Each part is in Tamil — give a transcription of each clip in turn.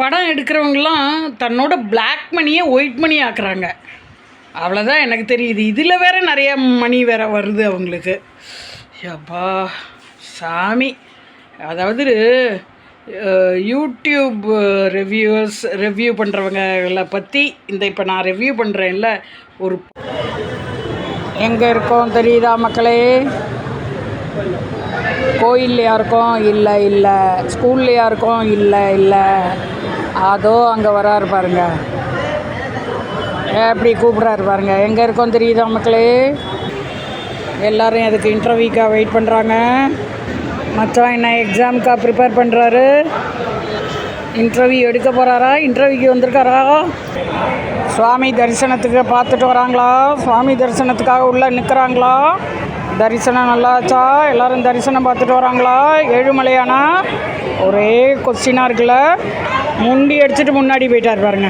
படம் எடுக்கிறவங்களாம் தன்னோட பிளாக் மணியை ஒயிட் மணி ஆக்குறாங்க. அவ்வளோதான் எனக்கு தெரியுது. இதில் வேற நிறைய மணி வேற வருது அவங்களுக்கு. எப்பா சாமி. அதாவது யூடியூப் ரிவ்யூஸ் ரிவ்யூ பண்ணுறவங்களை பற்றி இந்த இப்போ நான் ரிவ்யூ பண்ணுறேன்ல ஒரு எங்கே இருக்கோம் தெரியுதா மக்களே? கோயில்லையா இருக்கோம்? இல்லை இல்லை. ஸ்கூல்லையா இருக்கோம்? இல்லை இல்லை. அதோ அங்கே வராரு பாருங்க. எப்படி கூப்பிட்றாரு பாருங்க. எங்கே இருக்கோம் தெரியுதா மக்களே? எல்லாரும் அதுக்கு இன்டர்வியூக்காக வெயிட் பண்ணுறாங்க மச்சான் என்ன எக்ஸாமுக்காக ப்ரிப்பேர் பண்ணுறாரு இன்டர்வியூ எடுக்க போகிறாரா இன்டர்வியூக்கு வந்திருக்காரா? சுவாமி தரிசனத்துக்கு பார்த்துட்டு வராங்களா? சுவாமி தரிசனத்துக்காக உள்ளே நிற்கிறாங்களா தரிசனம் நல்லாச்சா? எல்லாரும் தரிசனம் பார்த்துட்டு வராங்களா? ஏழுமலையானா? ஒரே கொஸ்டினாக இருக்குல்ல. முண்டி அடிச்சுட்டு முன்னாடி போயிட்டார் பாருங்க.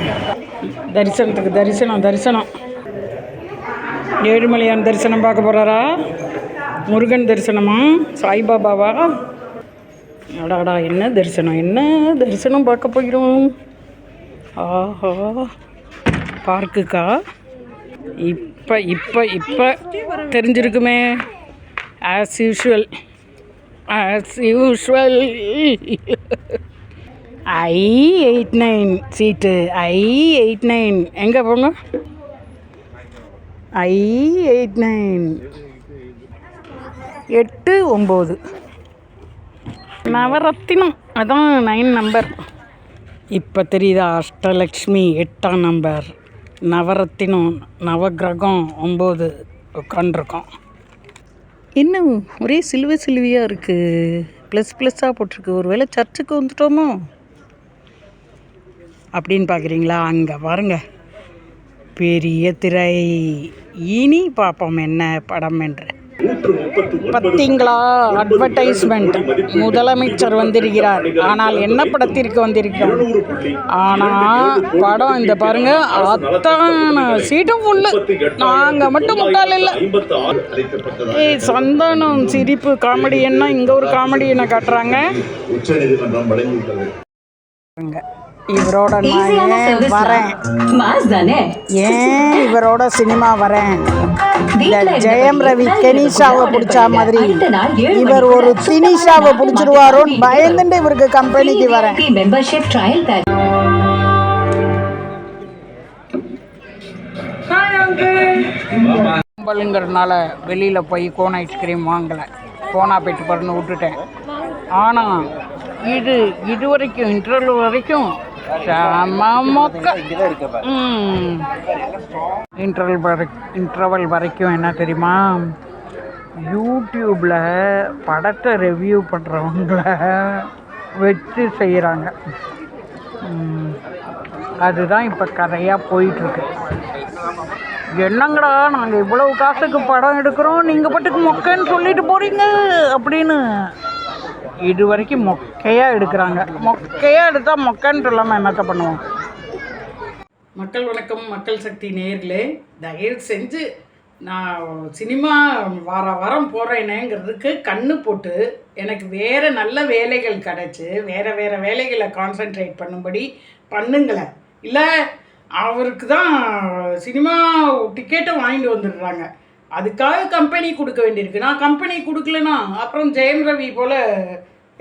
தரிசனத்துக்கு தரிசனம் தரிசனம். ஏழுமலையான் தரிசனம் பார்க்க போகிறாரா முருகன் தரிசனமா? சாய்பாபாவா? அடாடா என்ன தரிசனம் என்ன தரிசனம் பார்க்க போகிறோம்? ஆஹா. பார்க்குக்கா? இப்போ இப்போ இப்போ தெரிஞ்சிருக்குமே. As usual as usual I eight nine seat I eight nine எங்கே போங்க? ஐ எயிட் நைன் எட்டு ஒம்பது. நவரத்தினம். அதான் நைன் நம்பர் இப்போ தெரியுதா? அஷ்டலக்ஷ்மி எட்டாம் நம்பர் நவரத்தினம் நவகிரகம் ஒம்பது உட்காண்டிருக்கோம் என்ன ஒரே சிலுவை சிலுவையாக இருக்குது ப்ளஸ் ப்ளஸ்ஸாக போட்டிருக்கு. ஒரு வேளை சர்ச்சுக்கு வந்துட்டோமோ? அப்படின்னு பார்க்குறீங்களா அங்கே பாருங்க. பெரிய திரை. இனி பார்ப்போம் என்ன படம் என்று. பார்த்தீங்களா அட்வர்டைஸ்மெண்ட் முதலமைச்சர் வந்திருக்கிறார். ஆனால் என்ன படத்திற்கு வந்திருக்கிறார்? ஆனால் படம் இந்த பாருங்க அத்தனை சீட்டும் ஃபுல்லு நாங்கள் மட்டும் முக்கால் இல்லை ஏய் சந்தானம் சிரிப்பு காமெடி என்ன? இங்கே ஒரு காமெடி என்ன காட்டுறாங்க? உச்சநீதிமன்றம் வழங்கிவிட்டது பாருங்க. இவரோட நான் வரேன்? மாஸ் தானே? ஏன் இவரோட சினிமா வரேன்? இந்த ஜெயம் ரவி கெனிஷாவை பிடிச்ச. மாதிரி. இவர் ஒரு தான் தினிஷாவை பிடிச்சிருவாரோன்னு பயந்துட்டு இவருக்கு கம்பெனிக்கு வரேன். கும்பலுங்கிறதுனால வெளியில் போய் கோன் ஐஸ்கிரீம் வாங்கலை. கோனா போயிட்டு பாருன்னு விட்டுட்டேன். ஆனால் இது இது வரைக்கும் இன்டர்வல் வரைக்கும் இன்டர்வல் வரை இன்டர்வல் வரைக்கும் என்ன தெரியுமா? யூடியூப்பில் படத்தை ரிவ்யூ பண்ணுறவங்கள வச்சு செய்கிறாங்க அதுதான் இப்போ கதையாக போயிட்டுருக்கு. என்னங்கடா நாங்கள் இவ்வளவு காசுக்கு படம் எடுக்கிறோம் நீங்கள் பாட்டுக்கு மொக்கைன்னு சொல்லிட்டு போகிறீங்க அப்படின்னு. இது வரைக்கும் மொக்கையாக எடுக்கிறாங்க. மொக்கையாக எடுத்தால் மொக்கைன்னு இல்லாமல் என்னத்த பண்ணுவோம்? மக்கள் வணக்கம் மக்கள் சக்தி நேர்களே தயவு செஞ்சு நான் சினிமா வார வாரம் போகிறேனேங்கிறதுக்கு கண்ணு போட்டு எனக்கு வேறு நல்ல வேலைகள் கிடச்சி வேறு வேறு வேலைகளை கான்சென்ட்ரேட் பண்ணும்படி பண்ணுங்களேன் இல்லை அவருக்கு தான் சினிமா டிக்கெட்டை வாங்கிட்டு வந்துடுறாங்க. அதுக்காக கம்பெனி கொடுக்க வேண்டியிருக்கு. நான் கம்பெனி கொடுக்கலனா அப்புறம் ஜெயம் ரவி போல்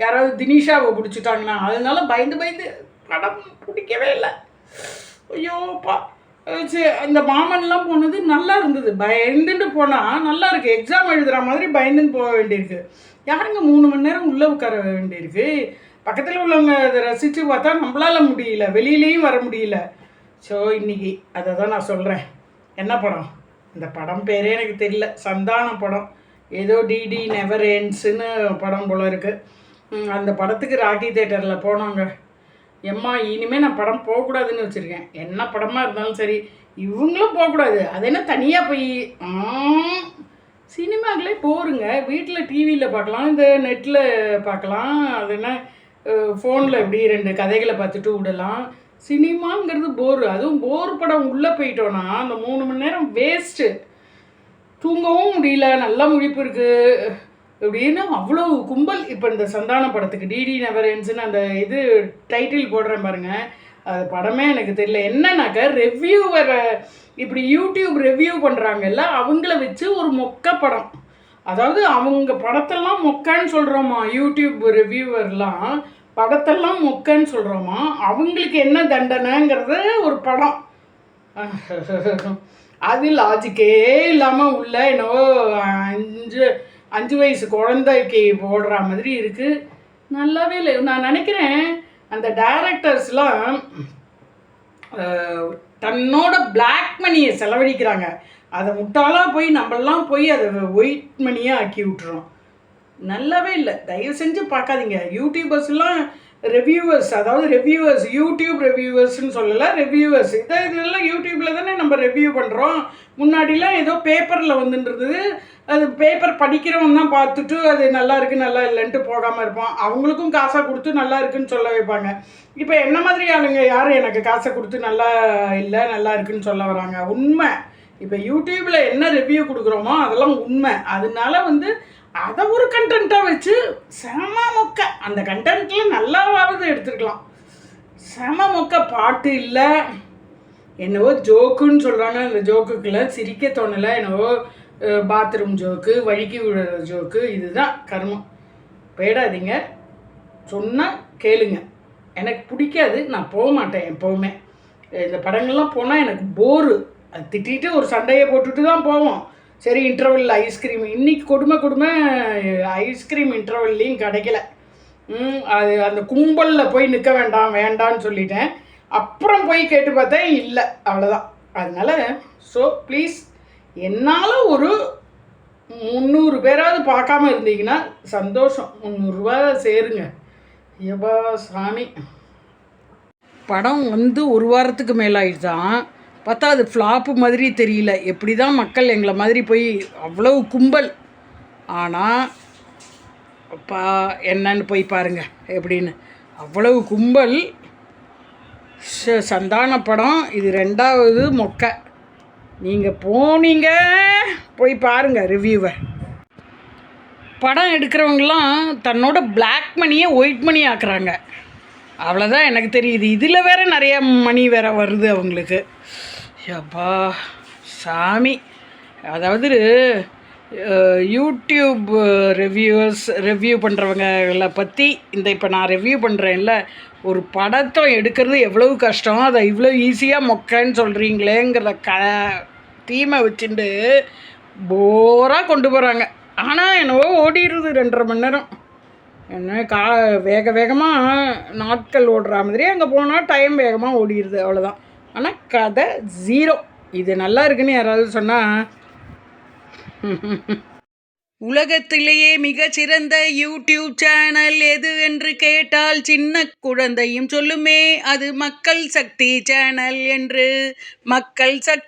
யாராவது தினிஷாவை பிடிச்சிட்டாங்கன்னா அதனால பயந்து பயந்து படம் பிடிக்கவே இல்லை. ஐயோப்பா சரி இந்த மாமன்லாம் போனது நல்லா இருந்தது. பயந்துட்டு போனால் நல்லா இருக்குது எக்ஸாம் எழுதுகிற மாதிரி பயந்துன்னு போக வேண்டியிருக்கு. யாருங்க மூணு மணி நேரம் உள்ளே உட்கார வேண்டியிருக்கு? பக்கத்தில் உள்ளவங்க அதை ரசித்து பார்த்தா நம்மளால முடியல. வெளியிலையும் வர முடியல. ஸோ இன்றைக்கி அதை தான் நான் சொல்கிறேன் என்ன படம்? இந்த படம் பேரே எனக்கு தெரியல. சந்தான படம். ஏதோ டிடி நெவர் எண்ட்ஸ்னு படம் போல இருக்குது அந்த படத்துக்கு ராக்கி தேட்டரில் போனோங்க. எம்மா இனிமேல் நான் படம் போகக்கூடாதுன்னு வச்சுருக்கேன். என்ன படமாக இருந்தாலும் சரி இவங்களும் போகக்கூடாது. அது என்ன தனியாக போய் சினிமாக்களே போருங்க. வீட்டில் டிவியில் பார்க்கலாம் இந்த நெட்டில் பார்க்கலாம். அது என்ன ஃபோனில் இப்படி ரெண்டு கதைகளை பார்த்துட்டு விடலாம். சினிமாங்கிறது போர் அதுவும் போர் படம் உள்ளே போயிட்டோன்னா அந்த மூணு மணி நேரம் வேஸ்ட்டு தூங்கவும் முடியல நல்லா முழிப்பு இருக்குது இப்படின்னு அவ்வளோ கும்பல். இப்போ இந்த சந்தான படத்துக்கு டிடி நெவரன்ஸ்னு அந்த இது டைட்டில் போடுறேன் பாருங்கள் அது படமே எனக்கு தெரியல. என்னன்னாக்கா ரெவ்யூவரை இப்படி யூடியூப் ரெவ்யூ பண்ணுறாங்கல்ல அவங்கள வச்சு ஒரு மொக்க படம். அதாவது அவங்க படத்தெல்லாம் மொக்கான்னு சொல்கிறோமா யூடியூப் ரிவ்யூவர்லாம் படத்தெல்லாம் மொக்கன்னு சொல்கிறோமா அவங்களுக்கு என்ன தண்டனைங்கிறது ஒரு படம். அது லாஜிக்கே இல்லாமல் உள்ள என்னவோ அஞ்சு அஞ்சு வயசு குழந்தைக்கு போடுற மாதிரி இருக்குது நல்லாவே இல்லை. நான் நினைக்கிறேன் அந்த டேரக்டர்ஸ்லாம் தன்னோட பிளாக் மணியை செலவழிக்கிறாங்க. அதை முட்டாளாக போய் நம்மளாம் போய் அதை ஒயிட் மணியாக ஆக்கி விட்டுறோம். நல்லாவே இல்லை. தயவு செஞ்சு பார்க்காதீங்க. யூடியூபர்ஸ்லாம் ரிவ்யூவர்ஸ் அதாவது ரிவ்யூவர்ஸ் யூடியூப் ரிவ்யூவர்ஸ்னு சொல்லலை ரிவ்யூவர்ஸ் இதை இதெல்லாம் யூடியூப்பில் தானே நம்ம ரிவ்யூ பண்ணுறோம் முன்னாடிலாம் ஏதோ பேப்பரில் வந்துன்றது அது பேப்பர் படிக்கிறவன் தான் பார்த்துட்டு அது நல்லா இருக்குது நல்லா இல்லைன்ட்டு போகாமல் இருப்பான். அவங்களுக்கும் காசாக கொடுத்து நல்லா இருக்குன்னு சொல்ல வைப்பாங்க. இப்போ என்ன மாதிரி ஆளுங்க? யார் எனக்கு காசை கொடுத்து நல்லா இல்லை நல்லா இருக்குன்னு சொல்ல வராங்க? உண்மை. இப்போ யூடியூப்பில் என்ன ரிவ்யூ கொடுக்குறோமோ அதெல்லாம் உண்மை. அதனால வந்து அதை ஒரு கண்டென்ட்டாக வச்சு செம மொக்க. அந்த கண்டென்ட்டில் நல்லாவது எடுத்துருக்கலாம். செம மொக்க பாட்டு இல்லை. என்னவோ ஜோக்குன்னு சொல்கிறாங்க அந்த ஜோக்குக்குள்ளே சிரிக்க தோணலை. என்னவோ பாத்ரூம் ஜோக்கு வழுக்கி விழுற ஜோக்கு. இதுதான் கர்மம். போயிடாதீங்க. சொன்னால் கேளுங்க. எனக்கு பிடிக்காது. நான் போக மாட்டேன் எப்போவுமே. இந்த படங்கள்லாம் போனால் எனக்கு போரு அது திட்டிட்டு ஒரு சண்டையை போட்டுட்டு தான் போவோம். சரி இன்டர்வெல் ஐஸ்கிரீம் இன்னைக்கு கொடுமை கொடுமை ஐஸ்கிரீம் இன்டர்வெல்லையும் கிடைக்கல. அது அந்த கும்பலில் போய் நிற்க வேண்டாம் வேண்டான்னு சொல்லிட்டேன். அப்புறம் போய் கேட்டு பார்த்தேன் இல்லை அவ்வளோதான் அதனால் ஸோ ப்ளீஸ் என்னால் ஒரு முந்நூறு பேராவது பார்க்காம இருந்தீங்கன்னா சந்தோஷம். முந்நூறுரூவா சேருங்க. ஐயப்பா சாமி. படம் வந்து ஒரு வாரத்துக்கு மேலாயிடுதான் பார்த்தா அது ஃப்ளாப்பு மாதிரி தெரியல. எப்படி தான் மக்கள் எங்களை மாதிரி போய் அவ்வளவு கும்பல். ஆனால் அப்பா என்னன்னு போய் பாருங்க எப்படின்னு. அவ்வளவு கும்பல். ச- சந்தான படம். இது ரெண்டாவது மொக்க. நீங்கள் போனீங்க போய் பாருங்கள் ரிவ்யூவை படம் எடுக்கிறவங்கலாம் தன்னோட பிளாக் மணியை ஒயிட் மணி ஆக்குறாங்க. அவ்வளோதான் எனக்கு தெரியுது. இதில் வேற நிறைய மணி வேற வருது அவங்களுக்கு. அப்பா சாமி. அதாவது யூடியூப் ரிவ்யூவர்ஸ் ரிவ்யூ பண்ணுறவங்களை பற்றி இந்த இப்போ நான் ரிவ்யூ பண்ணுறேன்ல ஒரு படத்தை எடுக்கிறது எவ்வளவு கஷ்டம்? அதை இவ்வளோ ஈஸியாக மொக்கன்னு சொல்கிறீங்களேங்கிற க தீமை வச்சுட்டு போராக கொண்டு போகிறாங்க ஆனால் என்னவோ ஓடிடுது ரெண்டரை மணி நேரம். என்ன கா வேக வேகமாக நாட்கள் ஓடுற மாதிரி அங்கே போனால் டைம் வேகமாக ஓடிடுது அவ்வளோதான் ஆனால் கதை ஜீரோ இது நல்லா இருக்குன்னு யாராவது சொன்னால் உலகத்திலேயே மிகச்சிறந்த யூடியூப் சேனல் எது என்று கேட்டால் சின்ன குழந்தையும் சொல்லுமே அது மக்கள் சக்தி சேனல் என்று. மக்கள் சக்தி